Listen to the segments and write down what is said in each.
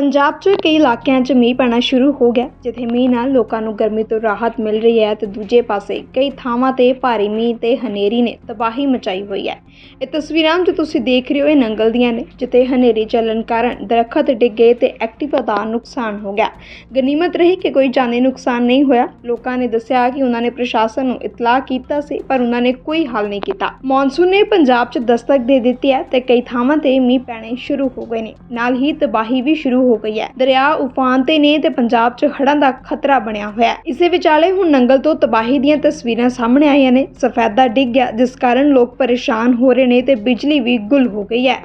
ਪੰਜਾਬ 'ਚ ਕਈ ਇਲਾਕਿਆਂ 'ਚ ਮੀਂਹ ਪੈਣਾ ਸ਼ੁਰੂ ਹੋ ਗਿਆ, ਜਿੱਥੇ ਮੀਂਹ ਨਾਲ ਲੋਕਾਂ ਨੂੰ ਗਰਮੀ ਤੋਂ ਰਾਹਤ ਮਿਲ ਰਹੀ ਹੈ ਤੇ ਦੂਜੇ ਪਾਸੇ ਕਈ ਥਾਵਾਂ ਤੇ ਭਾਰੀ ਮੀਂਹ ਤੇ ਹਨੇਰੀ ਨੇ ਤਬਾਹੀ ਮਚਾਈ ਹੋਈ ਹੈ। ਇਹ ਤਸਵੀਰਾਂ ਜੋ ਤੁਸੀਂ ਦੇਖ ਰਹੇ ਹੋ, ਇਹ ਨੰਗਲ ਦੀਆਂ ਨੇ, ਜਿੱਥੇ ਹਨੇਰੀ ਚੱਲਣ ਕਾਰਨ ਦਰਖਤ ਡਿੱਗੇ ਤੇ ਐਕਟਿਵਾ ਦਾ ਨੁਕਸਾਨ ਹੋ ਗਿਆ। ਗਨੀਮਤ ਰਹੀ ਕਿ ਕੋਈ ਜਾਨੀ ਨੁਕਸਾਨ ਨਹੀਂ ਹੋਇਆ। ਲੋਕਾਂ ਨੇ ਦੱਸਿਆ ਕਿ ਉਹਨਾਂ ਨੇ ਪ੍ਰਸ਼ਾਸਨ ਨੂੰ ਇਤਲਾਹ ਕੀਤਾ ਸੀ, ਪਰ ਉਹਨਾਂ ਨੇ ਕੋਈ ਹੱਲ ਨਹੀਂ ਕੀਤਾ। ਮੌਨਸੂਨ ਨੇ ਪੰਜਾਬ 'ਚ ਦਸਤਕ ਦੇ ਦਿੱਤੀ ਹੈ ਤੇ ਕਈ ਥਾਵਾਂ ਤੇ ਮੀਂਹ ਪੈਣੇ ਸ਼ੁਰੂ ਹੋ ਗਏ ਨੇ। ਨਾਲ ਹੀ ਤਬਾਹੀ ਵੀ ਸ਼ੁਰੂ ਹੋ ਗਈ ਹੈ। ਦਰਿਆ, ਉਫਾਨ ਤੇ ਨੇ ਤੇ ਪੰਜਾਬ 'ਚ ਹੜ੍ਹਾਂ ਦਾ ਖਤਰਾ ਬਣਿਆ ਹੋਇਆ ਹੈ। ਇਸੇ ਵਿਚਾਲੇ ਹੁਣ ਨੰਗਲ ਤੋਂ ਤਬਾਹੀ ਦੀਆਂ ਤਸਵੀਰਾਂ ਸਾਹਮਣੇ ਆਈਆਂ ਨੇ। ਸਫੈਦਾ ਡਿੱਗ ਗਿਆ, ਜਿਸ ਕਾਰਨ ਲੋਕ ਪਰੇਸ਼ਾਨ ਹੋ ਰਹੇ ਨੇ ਤੇ ਬਿਜਲੀ ਵੀ ਗੁੱਲ ਹੋ ਗਈ ਹੈ।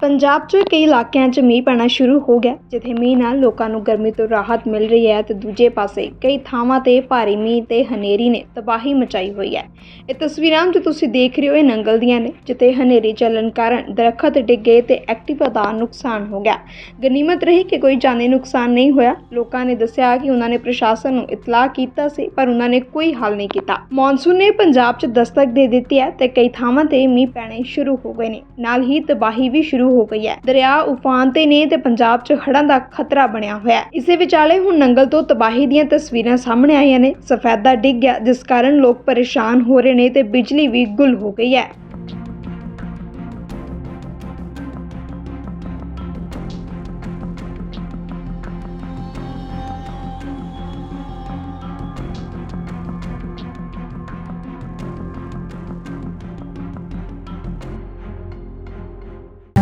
ਪੰਜਾਬ 'ਚ ਕਈ ਇਲਾਕਿਆਂ 'ਚ ਮੀਂਹ ਪੈਣਾ ਸ਼ੁਰੂ ਹੋ ਗਿਆ, ਜਿੱਥੇ ਮੀਂਹ ਨਾਲ ਲੋਕਾਂ ਨੂੰ ਗਰਮੀ ਤੋਂ ਰਾਹਤ ਮਿਲ ਰਹੀ ਹੈ ਤੇ ਦੂਜੇ ਪਾਸੇ ਕਈ ਥਾਵਾਂ ਤੇ ਭਾਰੀ ਮੀਂਹ ਤੇ ਹਨੇਰੀ ਨੇ ਤਬਾਹੀ ਮਚਾਈ ਹੋਈ ਹੈ। ਇਹ ਤਸਵੀਰਾਂ ਜੋ ਤੁਸੀਂ ਦੇਖ ਰਹੇ ਹੋ, ਇਹ ਨੰਗਲ ਦੀਆਂ ਨੇ, ਜਿੱਥੇ ਹਨੇਰੀ ਚੱਲਣ ਕਾਰਨ ਦਰਖਤ ਡਿੱਗੇ ਤੇ ਐਕਟਿਵਾ ਦਾ ਨੁਕਸਾਨ ਹੋ ਗਿਆ। ਗਨੀਮਤ ਰਹੀ ਕਿ ਕੋਈ ਜਾਨੀ ਨੁਕਸਾਨ ਨਹੀਂ ਹੋਇਆ। ਲੋਕਾਂ ਨੇ ਦੱਸਿਆ ਕਿ ਉਹਨਾਂ ਨੇ ਪ੍ਰਸ਼ਾਸਨ ਨੂੰ ਇਤਲਾਹ ਕੀਤਾ ਸੀ, ਪਰ ਉਹਨਾਂ ਨੇ ਕੋਈ ਹੱਲ ਨਹੀਂ ਕੀਤਾ। ਮੌਨਸੂਨ ਨੇ ਪੰਜਾਬ 'ਚ ਦਸਤਕ ਦੇ ਦਿੱਤੀ ਹੈ ਤੇ ਕਈ ਥਾਵਾਂ ਤੇ ਮੀਂਹ ਪੈਣੇ ਸ਼ੁਰੂ ਹੋ ਗਏ ਨੇ। ਨਾਲ ਹੀ ਤਬਾਹੀ ਵੀ ਸ਼ੁਰੂ ਸ਼ੁਰੂ ਹੋ ਗਈ ਹੈ। ਦਰਿਆ, ਉਫਾਨ ਤੇ ਨੇ ਤੇ ਪੰਜਾਬ 'ਚ ਹੜ੍ਹਾਂ ਦਾ ਖਤਰਾ ਬਣਿਆ ਹੋਇਆ ਹੈ। ਇਸੇ ਵਿਚਾਲੇ ਹੁਣ ਨੰਗਲ ਤੋਂ ਤਬਾਹੀ ਦੀਆਂ ਤਸਵੀਰਾਂ ਸਾਹਮਣੇ ਆਈਆਂ ਨੇ। ਸਫੈਦਾ ਡਿੱਗ ਗਿਆ, ਜਿਸ ਕਾਰਨ ਲੋਕ ਪਰੇਸ਼ਾਨ ਹੋ ਰਹੇ ਨੇ ਤੇ ਬਿਜਲੀ ਵੀ ਗੁੱਲ ਹੋ ਗਈ ਹੈ।